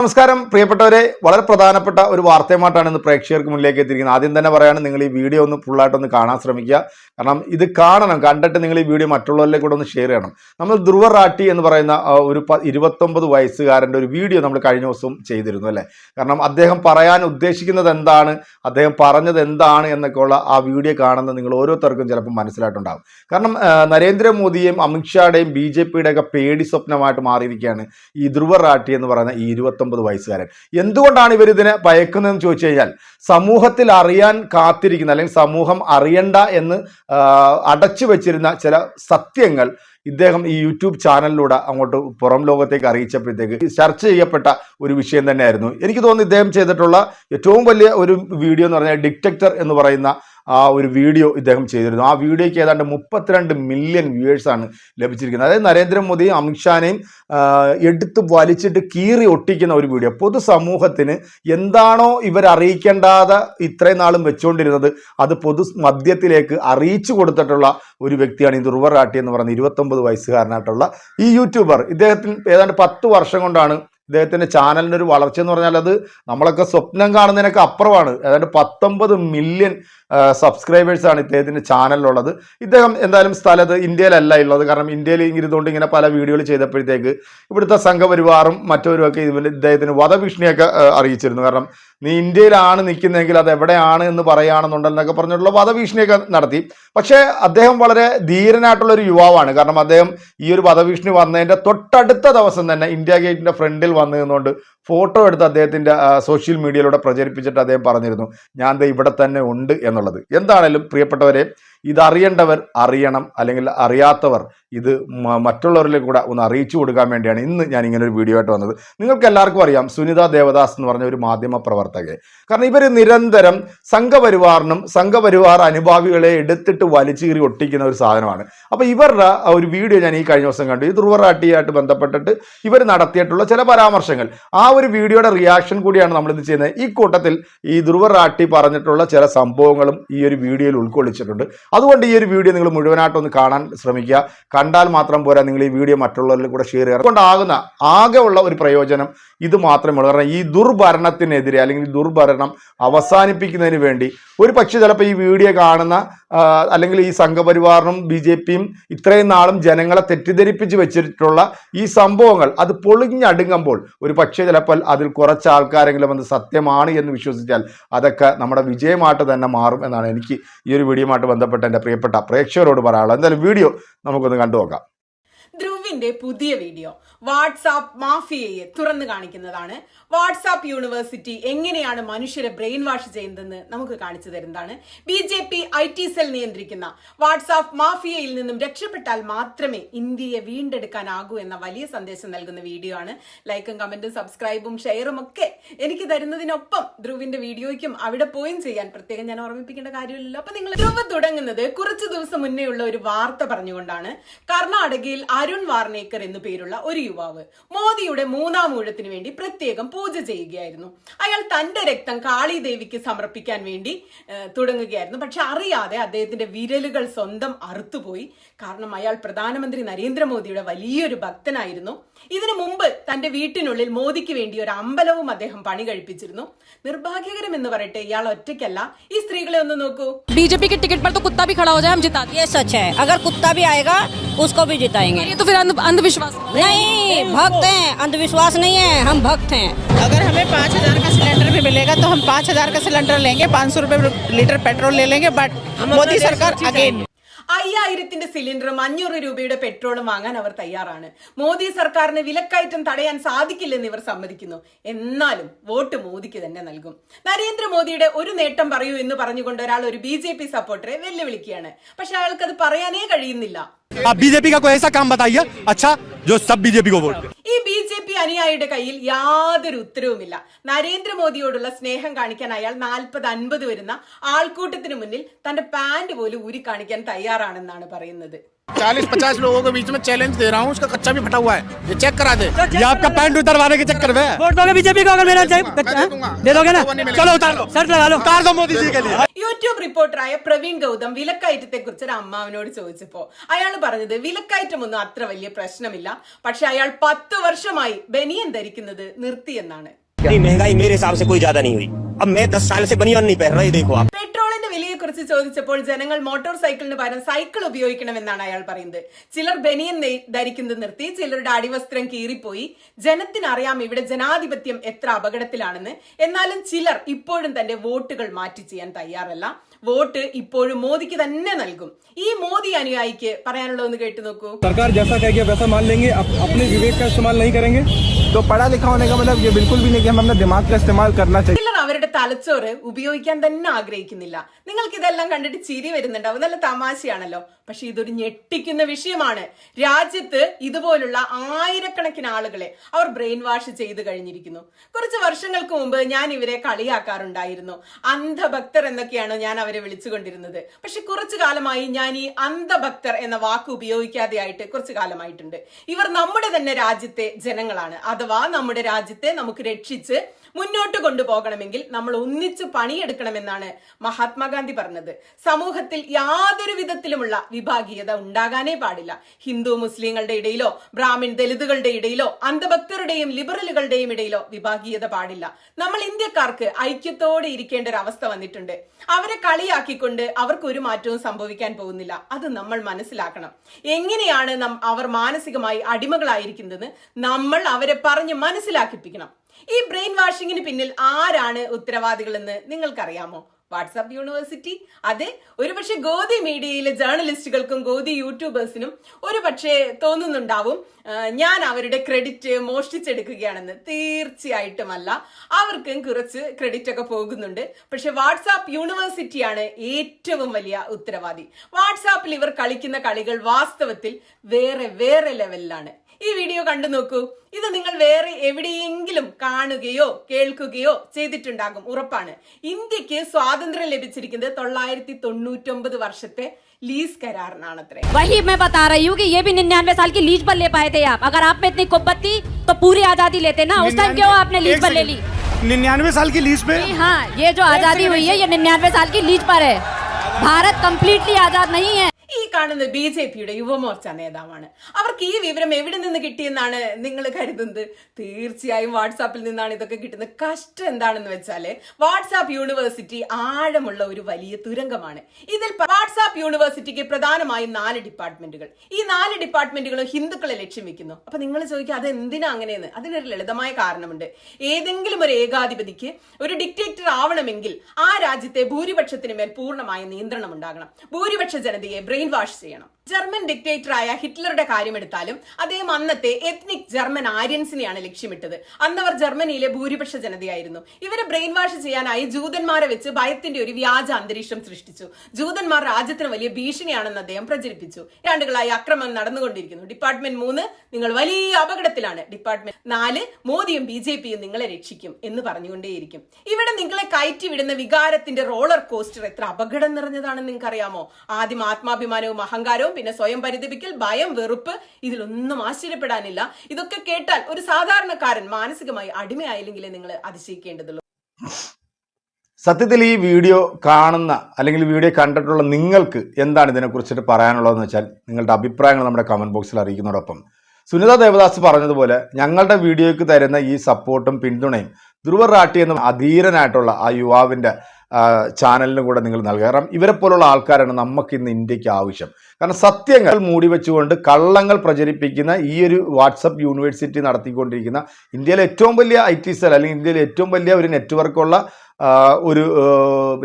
നമസ്കാരം. പ്രിയപ്പെട്ടവരെ വളരെ പ്രധാനപ്പെട്ട ഒരു വാർത്തയുമായിട്ടാണ് ഇന്ന് പ്രേക്ഷകർക്ക് മുന്നിലേക്ക് എത്തിയിരിക്കുന്നത്. ആദ്യം തന്നെ പറയുകയാണ് നിങ്ങൾ ഈ വീഡിയോ ഒന്ന് ഫുള്ളായിട്ടൊന്ന് കാണാൻ ശ്രമിക്കുക. കാരണം ഇത് കാണണം കണ്ടിട്ട് നിങ്ങൾ ഈ വീഡിയോ മറ്റുള്ളവരിലേക്ക് കൂടെ ഒന്ന് ഷെയർ ചെയ്യണം. നമ്മൾ ധ്രുവ റാട്ടി എന്ന് പറയുന്ന ഒരു ഇരുപത്തൊമ്പത് വയസ്സുകാരന്റെ ഒരു വീഡിയോ നമ്മൾ കഴിഞ്ഞ ദിവസം ചെയ്തിരുന്നു അല്ലേ? കാരണം അദ്ദേഹം പറയാൻ ഉദ്ദേശിക്കുന്നത് എന്താണ് അദ്ദേഹം പറഞ്ഞത് എന്താണ് എന്നൊക്കെ ഉള്ള ആ വീഡിയോ കാണുന്നത് നിങ്ങൾ ഓരോരുത്തർക്കും ചിലപ്പോൾ മനസ്സിലായിട്ടുണ്ടാകും കാരണം നരേന്ദ്രമോദിയെയും അമിത്ഷായുടെയും ബി ജെ പിയുടെയൊക്കെ പേടി സ്വപ്നമായിട്ട് മാറിയിരിക്കുകയാണ് ഈ ധ്രുവ റാട്ടി എന്ന് പറയുന്ന ഈ ഇരുപത്തൊമ്പത് വയസ്സുകാരൻ. എന്തുകൊണ്ടാണ് ഇവർ ഇതിനെ ഭയക്കുന്നതെന്ന് ചോദിച്ചു കഴിഞ്ഞാൽ സമൂഹത്തിൽ അറിയാൻ കാത്തിരിക്കുന്ന അല്ലെങ്കിൽ സമൂഹം അറിയണ്ട എന്ന് അടച്ചു വെച്ചിരുന്ന ചില സത്യങ്ങൾ ഇദ്ദേഹം ഈ യൂട്യൂബ് ചാനലിലൂടെ അങ്ങോട്ട് പുറം ലോകത്തേക്ക് അറിയിച്ചപ്പോഴത്തേക്ക് ചർച്ച ചെയ്യപ്പെട്ട ഒരു വിഷയം തന്നെയായിരുന്നു. എനിക്ക് തോന്നുന്നു ഇദ്ദേഹം ചെയ്തിട്ടുള്ള ഏറ്റവും വലിയ ഒരു വീഡിയോ എന്ന് പറഞ്ഞാൽ ഡിറ്റക്ടർ എന്ന് പറയുന്ന ആ ഒരു വീഡിയോ ഇദ്ദേഹം ചെയ്തിരുന്നു. ആ വീഡിയോയ്ക്ക് ഏതാണ്ട് മുപ്പത്തിരണ്ട് മില്യൺ വ്യൂവേഴ്സാണ് ലഭിച്ചിരിക്കുന്നത്. അതായത് നരേന്ദ്രമോദിയും അമിത്ഷാനെയും എടുത്ത് വലിച്ചിട്ട് കീറി ഒട്ടിക്കുന്ന ഒരു വീഡിയോ. പൊതുസമൂഹത്തിന് എന്താണോ ഇവരറിയിക്കേണ്ടാതെ ഇത്രയും നാളും വെച്ചുകൊണ്ടിരുന്നത് അത് പൊതു മധ്യത്തിലേക്ക് അറിയിച്ചു കൊടുത്തിട്ടുള്ള ഒരു വ്യക്തിയാണ് ഈ ദുർവർ റാട്ടി എന്ന് പറയുന്ന ഇരുപത്തൊമ്പത് വയസ്സുകാരനായിട്ടുള്ള ഈ യൂട്യൂബർ. ഇദ്ദേഹത്തിന് ഏതാണ്ട് പത്ത് വർഷം കൊണ്ടാണ് ഇദ്ദേഹത്തിന്റെ ചാനലിന്റെ ഒരു വളർച്ച എന്ന് പറഞ്ഞാൽ അത് നമ്മളൊക്കെ സ്വപ്നം കാണുന്നതിനൊക്കെ അപ്പുറമാണ്. ഏതാണ്ട് പത്തൊമ്പത് മില്യൺ സബ്സ്ക്രൈബേഴ്സാണ് ഇദ്ദേഹത്തിന്റെ ചാനലിലുള്ളത് ഇദ്ദേഹം എന്തായാലും സ്ഥലത്ത് ഇന്ത്യയിലല്ല ഉള്ളത് കാരണം ഇന്ത്യയിൽ ഇരുന്നുകൊണ്ട് ഇങ്ങനെ പല വീഡിയോകൾ ചെയ്തപ്പോഴത്തേക്ക് ഇവിടുത്തെ സംഘപരിവാറും മറ്റവരും ഒക്കെ ഇതിന് ഇദ്ദേഹത്തിന് വധഭീഷണിയൊക്കെ അറിയിച്ചിരുന്നു. കാരണം നീ ഇന്ത്യയിലാണ് നിൽക്കുന്നതെങ്കിൽ അത് എവിടെയാണ് എന്ന് പറയുകയാണെന്നുണ്ടെന്നൊക്കെ പറഞ്ഞിട്ടുള്ള വധഭീഷണിയൊക്കെ നടത്തി. പക്ഷേ അദ്ദേഹം വളരെ ധീരനായിട്ടുള്ള ഒരു യുവാവാണ്. കാരണം അദ്ദേഹം ഈ ഒരു വധഭീഷണി വന്നതിന്റെ തൊട്ടടുത്ത ദിവസം തന്നെ ഇന്ത്യ ഗേറ്റിന്റെ ഫ്രണ്ടിൽ വന്നു നിന്നുകൊണ്ട് ഫോട്ടോ എടുത്ത് അദ്ദേഹത്തിന്റെ സോഷ്യൽ മീഡിയയിലൂടെ പ്രചരിപ്പിച്ചിട്ട് അദ്ദേഹം പറഞ്ഞിരുന്നു ഞാൻ ഇവിടെ തന്നെ ഉണ്ട് എന്നുള്ളത്. എന്താണേലും പ്രിയപ്പെട്ടവരെ ഇതറിയേണ്ടവർ അറിയണം അല്ലെങ്കിൽ അറിയാത്തവർ ഇത് മ- മറ്റുള്ളവരിലേക്ക് കൂടെ ഒന്ന് അറിയിച്ചു കൊടുക്കാൻ വേണ്ടിയാണ് ഇന്ന് ഞാൻ ഇങ്ങനെ ഒരു വീഡിയോ ആയിട്ട് വന്നത്. നിങ്ങൾക്ക് എല്ലാവർക്കും അറിയാം സുനിത ദേവദാസ് എന്ന് പറഞ്ഞ ഒരു മാധ്യമ പ്രവർത്തകയെ കാരണം ഇവർ നിരന്തരം സംഘപരിവാറിനും സംഘപരിവാർ അനുഭാവികളെ എടുത്തിട്ട് വലിച്ചീറി ഒട്ടിക്കുന്ന ഒരു സാധനമാണ്. അപ്പോൾ ഇവരുടെ ഒരു വീഡിയോ ഞാൻ ഈ കഴിഞ്ഞ ദിവസം കണ്ടു. ഈ ധ്രുവറാട്ടിയായിട്ട് ബന്ധപ്പെട്ടിട്ട് ഇവർ നടത്തിയിട്ടുള്ള ചില പരാമർശങ്ങൾ. ആ ഒരു വീഡിയോയുടെ റിയാക്ഷൻ കൂടിയാണ് നമ്മളിത് ചെയ്യുന്നത്. ഈ കൂട്ടത്തിൽ ഈ ധ്രുവറാട്ടി പറഞ്ഞിട്ടുള്ള ചില സംഭവങ്ങളും ഈ ഒരു വീഡിയോയിൽ ഉൾക്കൊള്ളിച്ചിട്ടുണ്ട്. അതുകൊണ്ട് ഈ ഒരു വീഡിയോ നിങ്ങൾ മുഴുവനായിട്ടൊന്ന് കാണാൻ ശ്രമിക്കുക. കണ്ടാൽ മാത്രം പോരാ നിങ്ങൾ ഈ വീഡിയോ മറ്റുള്ളവരിൽ കൂടെ ഷെയർ ചെയ്യുക അതുകൊണ്ടാകുന്ന ആകെ ഉള്ള ഒരു പ്രയോജനം ഇത് മാത്രമേ ഉള്ളൂ കാരണം ഈ ദുർഭരണത്തിനെതിരെ അല്ലെങ്കിൽ ദുർഭരണം അവസാനിപ്പിക്കുന്നതിന് വേണ്ടി ഒരു പക്ഷേ ചിലപ്പോൾ ഈ വീഡിയോ കാണുന്ന അല്ലെങ്കിൽ ഈ സംഘപരിവാറിനും ബി ജെ പിയും ഇത്രയും നാളും ജനങ്ങളെ തെറ്റിദ്ധരിപ്പിച്ച് വെച്ചിട്ടുള്ള ഈ സംഭവങ്ങൾ അത് പൊളിഞ്ഞടുങ്ങുമ്പോൾ ഒരു പക്ഷേ ചിലപ്പോൾ അതിൽ കുറച്ച് ആൾക്കാരെങ്കിലും അത് സത്യമാണ് എന്ന് വിശ്വസിച്ചാൽ അതൊക്കെ നമ്മുടെ വിജയമായിട്ട് തന്നെ മാറും എന്നാണ് എനിക്ക് ഈ ഒരു വീഡിയോയുമായിട്ട് ബന്ധപ്പെട്ട് എന്റെ പ്രിയപ്പെട്ട പ്രേക്ഷകരോട് പറയാനുള്ളത്. എന്തായാലും വീഡിയോ നമുക്കൊന്ന് കണ്ടു നോക്കാം ധ്രുവിന്റെ പുതിയ വീഡിയോ. വാട്സാപ്പ് മാഫിയയെ തുറന്നു കാണിക്കുന്നതാണ്. വാട്സാപ്പ് യൂണിവേഴ്സിറ്റി എങ്ങനെയാണ് മനുഷ്യരെ ബ്രെയിൻ വാഷ് ചെയ്യുന്നതെന്ന് നമുക്ക് കാണിച്ചു തരുന്നതാണ്. B J P I T cell നിയന്ത്രിക്കുന്ന വാട്സാപ്പ് മാഫിയയിൽ നിന്നും രക്ഷപ്പെട്ടാൽ മാത്രമേ ഇന്ത്യയെ വീണ്ടെടുക്കാനാകൂ എന്ന വലിയ സന്ദേശം നൽകുന്ന വീഡിയോ ആണ്. ലൈക്കും കമന്റും സബ്സ്ക്രൈബും ഷെയറും ഒക്കെ എനിക്ക് തരുന്നതിനൊപ്പം ധ്രുവിന്റെ വീഡിയോയ്ക്കും അവിടെ പോയും ചെയ്യാൻ പ്രത്യേകം ഞാൻ ഓർമ്മിപ്പിക്കേണ്ട കാര്യമില്ലല്ലോ. അപ്പൊ നിങ്ങൾ ധ്രുവ തുടങ്ങുന്നത് കുറച്ച് ദിവസം മുന്നേ ഉള്ള ഒരു വാർത്ത പറഞ്ഞുകൊണ്ടാണ്. കർണാടകയിൽ അരുൺ വാർണേക്കർ എന്നു പേരുള്ള ഒരു യുവാവ് മോദിയുടെ മൂന്നാം ഊഴത്തിന് വേണ്ടി പ്രത്യേകം പൂജ ചെയ്യുകയായിരുന്നു അയാൾ തന്റെ രക്തം കാളി ദേവിക്ക് സമർപ്പിക്കാൻ വേണ്ടി ഏഹ്, തുടങ്ങുകയായിരുന്നു പക്ഷെ അറിയാതെ അദ്ദേഹത്തിന്റെ വിരലുകൾ സ്വന്തം അറുത്തുപോയി കാരണം അയാൾ പ്രധാനമന്ത്രി നരേന്ദ്രമോദിയുടെ വലിയൊരു ഭക്തനായിരുന്നു ഇതിനു മുമ്പ് തന്റെ വീട്ടിനുള്ളിൽ മോദിക്ക് വേണ്ടി ഒരു അമ്പലവും അദ്ദേഹം പണി കഴിപ്പിച്ചിരുന്നു നിർഭാഗ്യകരം എന്ന് പറയട്ടെ ഇയാൾ ഒറ്റയ്ക്കല്ല ഈ സ്ത്രീകളെ ഒന്ന് നോക്കൂ बीजेपी के टिकट पर तो कुत्ता भी खड़ा हो जाए हम जिता दें ये सच है अगर कुत्ता भी आएगा उसको भी जिताएंगे ये तो फिर अंध- अंधविश्वास है। नहीं भक्त हैं अंधविश्वास नहीं है हम भक्त हैं अगर हमें पाँच हजार का सिलेंडर भी मिलेगा तो हम पाँच हजार का सिलेंडर लेंगे पाँच सौ रुपए लीटर पेट्रोल ले लेंगे बट मोदी सरकार अगेन അയ്യായിരത്തിന്റെ സിലിണ്ടറും അഞ്ഞൂറ് രൂപയുടെ പെട്രോളും വാങ്ങാൻ അവർ തയ്യാറാണ് മോദി സർക്കാരിന് വിലക്കയറ്റം തടയാൻ സാധിക്കില്ലെന്ന് ഇവർ സമ്മതിക്കുന്നു എന്നാലും വോട്ട് മോദിക്ക് തന്നെ നൽകും നരേന്ദ്രമോദിയുടെ ഒരു നേട്ടം പറയൂ എന്ന് പറഞ്ഞുകൊണ്ട് ഒരാൾ ഒരു ബി ജെ പി സപ്പോർട്ടറെ വെല്ലുവിളിക്കുകയാണ് പക്ഷെ അയാൾക്ക് അത് പറയാനേ കഴിയുന്നില്ല आप बीजेपी का कोई ऐसा काम बताइए अच्छा जो सब बीजेपी को वोट दे ഈ ബി ജെ പി അനുയായിയുടെ കയ്യിൽ യാതൊരു ഉത്തരവുമില്ല നരേന്ദ്രമോദിയോടുള്ള സ്നേഹം കാണിക്കാൻ അയാൾ നാൽപ്പത് അൻപത് വരുന്ന ആൾക്കൂട്ടത്തിന് മുന്നിൽ തന്റെ പാന്റ് പോലും ഊരി കാണിക്കാൻ തയ്യാറാണെന്നാണ് പറയുന്നത് चालीस पचास लोगों के बीच में चैलेंज दे रहा हूँ उसका कच्चा भी फटा हुआ है ये चेक करा दे ये आपका पैंट उतरवाने के चक्कर में है। वोट दोगे बीजेपी को अगर मेरा मैं दे दूंगा। दे दोगे ना वो नहीं मिलेगा। चलो उतार लो शर्ट लगा लो उतार दो मोदी जी के लिए ഈ യൂട്യൂബ് റിപ്പോർട്ടറായ പ്രവീൺ ഗൗതം വിലക്കയറ്റത്തെ കുറിച്ച് ഒരു അമ്മാവനോട് ചോദിച്ചപ്പോ അയാൾ പറഞ്ഞത് വിലക്കയറ്റമൊന്നും അത്ര വലിയ പ്രശ്നമില്ല പക്ഷെ അയാൾ പത്ത് വർഷമായി ബനിയൻ ധരിക്കുന്നത് നിർത്തിയെന്നാണ് इतनी महंगाई मेरे हिसाब से कोई ज्यादा नहीं हुई अब मैं दस साल से बनियान नहीं पहन रहा ये देखो आप പെട്രോളിന്റെ വിലയെ കുറിച്ച് ചോദിച്ചപ്പോൾ ജനങ്ങൾ മോട്ടോർ സൈക്കിളിന് പകരം സൈക്കിൾ ഉപയോഗിക്കണമെന്നാണ് അയാൾ പറയുന്നത് ചിലർ ബനിയൻ നെയ്- ധരിക്കുന്നത് നിർത്തി ചിലരുടെ അടിവസ്ത്രം കീറിപ്പോയി ജനത്തിനറിയാം ഇവിടെ ജനാധിപത്യം എത്ര അപകടത്തിലാണെന്ന് എന്നാലും ചിലർ ഇപ്പോഴും തന്റെ വോട്ടുകൾ മാറ്റി ചെയ്യാൻ തയ്യാറല്ല വോട്ട് ഇപ്പോഴും മോദിക്ക് തന്നെ നൽകും ഈ മോദി അനുയായിക്ക് പറയാനുള്ളതെന്ന് കേട്ടു നോക്കൂ सरकार जैसा कहेगी वैसा मान लेंगे अप, अपने विवेक का इस्तेमाल नहीं करेंगे तो पढ़ा लिखा होने का मतलब ये बिल्कुल भी नहीं कि हम अपने दिमाग का इस्तेमाल करना चाहिए ചിലർ അവരുടെ തലച്ചോറ് ഉപയോഗിക്കാൻ തന്നെ ആഗ്രഹിക്കുന്നില്ല. നിങ്ങൾക്ക് ഇതെല്ലാം കണ്ടിട്ട് ചിരി വരുന്നുണ്ടാവും. നല്ല തമാശയാണല്ലോ. പക്ഷെ ഇതൊരു ഞെട്ടിക്കുന്ന വിഷയമാണ്. രാജ്യത്ത് ഇതുപോലുള്ള ആയിരക്കണക്കിന് ആളുകളെ അവർ ബ്രെയിൻ വാഷ് ചെയ്ത് കഴിഞ്ഞിരിക്കുന്നു. കുറച്ച് വർഷങ്ങൾക്ക് മുമ്പ് ഞാൻ ഇവരെ കളിയാക്കാറുണ്ടായിരുന്നു. അന്ധഭക്തർ എന്നൊക്കെയാണ് ഞാൻ അവരെ വിളിച്ചുകൊണ്ടിരുന്നത്. പക്ഷെ കുറച്ചു കാലമായി ഞാൻ ഈ അന്ധഭക്തർ എന്ന വാക്ക് ഉപയോഗിക്കാതെയായിട്ട് കുറച്ചു കാലമായിട്ടുണ്ട്. ഇവർ നമ്മുടെ തന്നെ രാജ്യത്തെ ജനങ്ങളാണ്. അഥവാ നമ്മുടെ രാജ്യത്തെ നമുക്ക് രക്ഷിച്ച് മുന്നോട്ട് കൊണ്ടുപോകണമെങ്കിൽ നമ്മൾ ഒന്നിച്ച് പണിയെടുക്കണമെന്നാണ് മഹാത്മാഗാന്ധി പറഞ്ഞത്. സമൂഹത്തിൽ യാതൊരു വിധത്തിലുമുള്ള വിഭാഗീയത ഉണ്ടാകാനേ പാടില്ല. ഹിന്ദു മുസ്ലിങ്ങളുടെ ഇടയിലോ ബ്രാഹ്മിൺ ദലിതുകളുടെ ഇടയിലോ അന്ധഭക്തരുടെയും ലിബറലുകളുടെയും ഇടയിലോ വിഭാഗീയത പാടില്ല. നമ്മൾ ഇന്ത്യക്കാർക്ക് ഐക്യത്തോടെ ഇരിക്കേണ്ട ഒരു അവസ്ഥ വന്നിട്ടുണ്ട്. അവരെ കളിയാക്കിക്കൊണ്ട് അവർക്ക് ഒരു മാറ്റവും സംഭവിക്കാൻ പോകുന്നില്ല. അത് നമ്മൾ മനസ്സിലാക്കണം. എങ്ങനെയാണ് അവർ മാനസികമായി അടിമകളായിരിക്കുന്നത് നമ്മൾ അവരെ പറഞ്ഞ് മനസ്സിലാക്കിപ്പിക്കണം. ഈ ബ്രെയിൻ വാഷിങ്ങിന് പിന്നിൽ ആരാണ് ഉത്തരവാദികളെന്ന് നിങ്ങൾക്കറിയാമോ? WhatsApp university. അതെ ഒരുപക്ഷെ ഗോതി മീഡിയയിലെ ജേർണലിസ്റ്റുകൾക്കും ഗോതി യൂട്യൂബേഴ്സിനും ഒരുപക്ഷെ തോന്നുന്നുണ്ടാവും. ഞാൻ അവരുടെ ക്രെഡിറ്റ് മോഷ്ടിച്ചെടുക്കുകയാണെന്ന്. തീർച്ചയായിട്ടുമല്ല. അവർക്കും കുറച്ച് ക്രെഡിറ്റ് ഒക്കെ പോകുന്നുണ്ട്. പക്ഷെ വാട്സാപ്പ് യൂണിവേഴ്സിറ്റിയാണ് ഏറ്റവും വലിയ ഉത്തരവാദി. വാട്സാപ്പിൽ ഇവർ കളിക്കുന്ന കളികൾ വാസ്തവത്തിൽ വേറെ വേറെ ലെവലിലാണ് ഈ വീഡിയോ കണ്ടു നോക്കൂ ഇത് നിങ്ങൾ വേറെ എവിടെയെങ്കിലും കാണുകയോ കേൾക്കുകയോ ചെയ്തിട്ടുണ്ടാകും ഉറപ്പാണ് ഇന്ത്യക്ക് സ്വാതന്ത്ര്യം ലഭിച്ചിരിക്കുന്നത് തൊള്ളായിരത്തി തൊണ്ണൂറ്റൊമ്പത് വർഷത്തെ ലീസ് കരാറിനാണത്രേ वही मैं बता रही हूँ कि ये भी निन्यानवे साल की लीज पर ले पाए थे आप अगर आप में इतनी कुब्बत थी तो पूरी आजादी लेते ना उस टाइम क्यों आपने लीज पर ले ली निन्यानवे साल की लीज पे जी हाँ ये जो आजादी हुई है ये निन्यानवे साल की लीज पर है भारत कंप्लीटली आजाद नहीं है കാണുന്ന ബി ജെ പിയുടെ യുവമോർച്ച നേതാവാണ്. അവർക്ക് ഈ വിവരം എവിടെ നിന്ന് കിട്ടിയെന്നാണ് നിങ്ങൾ കരുതുന്നത്? തീർച്ചയായും വാട്സാപ്പിൽ നിന്നാണ് ഇതൊക്കെ കിട്ടുന്നത് കഷ്ടം എന്താണെന്ന് വെച്ചാൽ വാട്സാപ്പ് യൂണിവേഴ്സിറ്റി ആഴമുള്ള ഒരു വലിയ തുരങ്കമാണ്. ഇതിൽ വാട്സാപ്പ് യൂണിവേഴ്സിറ്റിക്ക് പ്രധാനമായും നാല് ഡിപ്പാർട്ട്മെന്റുകൾ. ഈ നാല് ഡിപ്പാർട്ട്മെന്റുകളും ഹിന്ദുക്കളെ ലക്ഷ്യം വെക്കുന്നു. അപ്പൊ നിങ്ങൾ ചോദിക്കുക അത് എന്തിനാ അങ്ങനെയെന്ന്? അതിനൊരു ലളിതമായ കാരണമുണ്ട്. ഏതെങ്കിലും ഒരു ഏകാധിപതിക്ക് ഒരു ഡിക്റ്റേറ്റർ ആവണമെങ്കിൽ ആ രാജ്യത്തെ ഭൂരിപക്ഷത്തിന് മേൽ പൂർണമായ നിയന്ത്രണം ഉണ്ടാകണം. ഭൂരിപക്ഷ ജനതയെ ബ്രെയിൻ വാഷ് ചെയ്യണം. ജർമ്മൻ ഡിക്റ്റേറ്ററായ ഹിറ്റ്ലറുടെ കാര്യം എടുത്താലും അദ്ദേഹം അന്നത്തെ എത്നിക് ജർമ്മൻ ആര്യൻസിനെയാണ് ലക്ഷ്യമിട്ടത്. അന്നവർ ജർമ്മനിയിലെ ഭൂരിപക്ഷ ജനതയായിരുന്നു. ഇവരെ ബ്രെയിൻ വാഷ് ചെയ്യാനായി ജൂതന്മാരെ വെച്ച് ഭയത്തിന്റെ ഒരു വ്യാജ അന്തരീക്ഷം സൃഷ്ടിച്ചു. ജൂതന്മാർ രാജ്യത്തിന് വലിയ ഭീഷണിയാണെന്ന് അദ്ദേഹം പ്രചരിപ്പിച്ചു. രണ്ടുകളായി അക്രമം നടന്നുകൊണ്ടിരിക്കുന്നു. ഡിപ്പാർട്ട്മെന്റ് മൂന്ന് നിങ്ങൾ വലിയ അപകടത്തിലാണ്. ഡിപ്പാർട്ട്മെന്റ് നാല് മോദിയും ബി ജെ പിയും നിങ്ങളെ രക്ഷിക്കും എന്ന് പറഞ്ഞുകൊണ്ടേയിരിക്കും. ഇവിടെ നിങ്ങളെ കയറ്റി വിടുന്ന വികാരത്തിന്റെ റോളർ കോസ്റ്റർ എത്ര അപകടം നിറഞ്ഞതാണെന്ന് നിങ്ങൾക്ക് അറിയാമോ ആദ്യം ആത്മാഭിമാനവും അഹങ്കാരവും പിന്നെ സ്വയം പരിതപിക്കൽ ഭയം വെറുപ്പ് ഇതിലൊന്നും ആശ്ചര്യപ്പെടാനില്ല. ഇതൊക്കെ കേട്ടാൽ ഒരു സാധാരണക്കാരൻ മാനസികമായി അടിമയായില്ലെങ്കിലേ നിങ്ങൾ അതിശയിക്കേണ്ടതുള്ളൂ. സത്യത്തിൽ ഈ വീഡിയോ കാണുന്ന അല്ലെങ്കിൽ വീഡിയോ കണ്ടിട്ടുള്ള നിങ്ങൾക്ക് എന്താണ് ഇതിനെക്കുറിച്ചിട്ട് പറയാനുള്ളതെന്ന് വെച്ചാൽ നിങ്ങളുടെ അഭിപ്രായങ്ങൾ നമ്മുടെ കമന്റ് ബോക്സിൽ അറിയിക്കുന്നതോടൊപ്പം. സുനിത ദേവദാസ് പറഞ്ഞതുപോലെ ഞങ്ങളുടെ വീഡിയോയ്ക്ക് തരുന്ന ഈ സപ്പോർട്ടും പിന്തുണയും ധ്രുവ റാട്ടി എന്ന അധീരനായിട്ടുള്ള ആ യുവാവിന്റെ ചാനലിനും കൂടെ നിങ്ങൾ നൽകുക. കാരണം ഇവരെ പോലുള്ള ആൾക്കാരാണ് നമുക്ക് ഇന്ന് ഇന്ത്യയ്ക്ക് ആവശ്യം. കാരണം സത്യങ്ങൾ മൂടി വെച്ചുകൊണ്ട് കള്ളങ്ങൾ പ്രചരിപ്പിക്കുന്ന ഈ ഒരു വാട്സപ്പ് യൂണിവേഴ്സിറ്റി നടത്തിക്കൊണ്ടിരിക്കുന്ന ഇന്ത്യയിലെ ഏറ്റവും വലിയ ഐ ടി സെൽ അല്ലെങ്കിൽ ഇന്ത്യയിലെ ഏറ്റവും വലിയ ഒരു നെറ്റ്വർക്കുള്ള ഒരു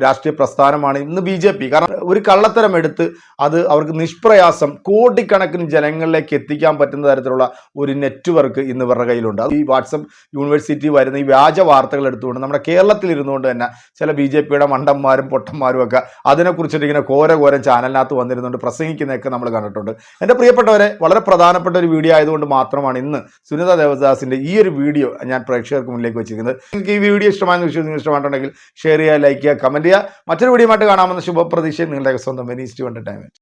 രാഷ്ട്രീയ പ്രസ്ഥാനമാണ് ഇന്ന് ബി ജെ പി. കാരണം ഒരു കള്ളത്തരം എടുത്ത് അത് അവർക്ക് നിഷ്പ്രയാസം കോടിക്കണക്കിന് ജനങ്ങളിലേക്ക് എത്തിക്കാൻ പറ്റുന്ന തരത്തിലുള്ള ഒരു നെറ്റ്വർക്ക് ഇന്ന് ഇവരുടെ കയ്യിലുണ്ട്. ഈ വാട്സപ്പ് യൂണിവേഴ്സിറ്റി വരുന്ന ഈ വ്യാജ വാർത്തകൾ എടുത്തുകൊണ്ട് നമ്മുടെ കേരളത്തിൽ ഇരുന്നുകൊണ്ട് തന്നെ ചില ബി ജെ പിയുടെ മണ്ടന്മാരും പൊട്ടന്മാരും ഒക്കെ അതിനെക്കുറിച്ചിട്ട് ഇങ്ങനെ കോര കോരം ചാനലിനകത്ത് വന്നിരുന്നുകൊണ്ട് പ്രസംഗിക്കുന്നതൊക്കെ നമ്മൾ കണ്ടിട്ടുണ്ട്. എന്റെ പ്രിയപ്പെട്ടവരെ വളരെ പ്രധാനപ്പെട്ട ഒരു വീഡിയോ ആയതുകൊണ്ട് മാത്രമാണ് ഇന്ന് സുനിത ദേവദാസിന്റെ ഈ ഒരു വീഡിയോ ഞാൻ പ്രേക്ഷകർക്ക് മുന്നിലേക്ക് വെച്ചിരിക്കുന്നത്. നിങ്ങൾക്ക് ഈ വീഡിയോ ഇഷ്ടമായെന്ന് വിശ്വസിക്കുന്നു ഇഷ്ടമായിട്ടുണ്ടെങ്കിൽ ഷെയർ ചെയ്യുക ലൈക്ക് ചെയ്യുക കമന്റ് ചെയ്യുക. മറ്റൊരു വീഡിയോ ആയിട്ട് കാണാമെന്ന ശുഭപ്രതീക്ഷയും നിങ്ങളുടെ സ്വന്തം വെനീസ് ടു എന്റർടൈൻമെന്റ്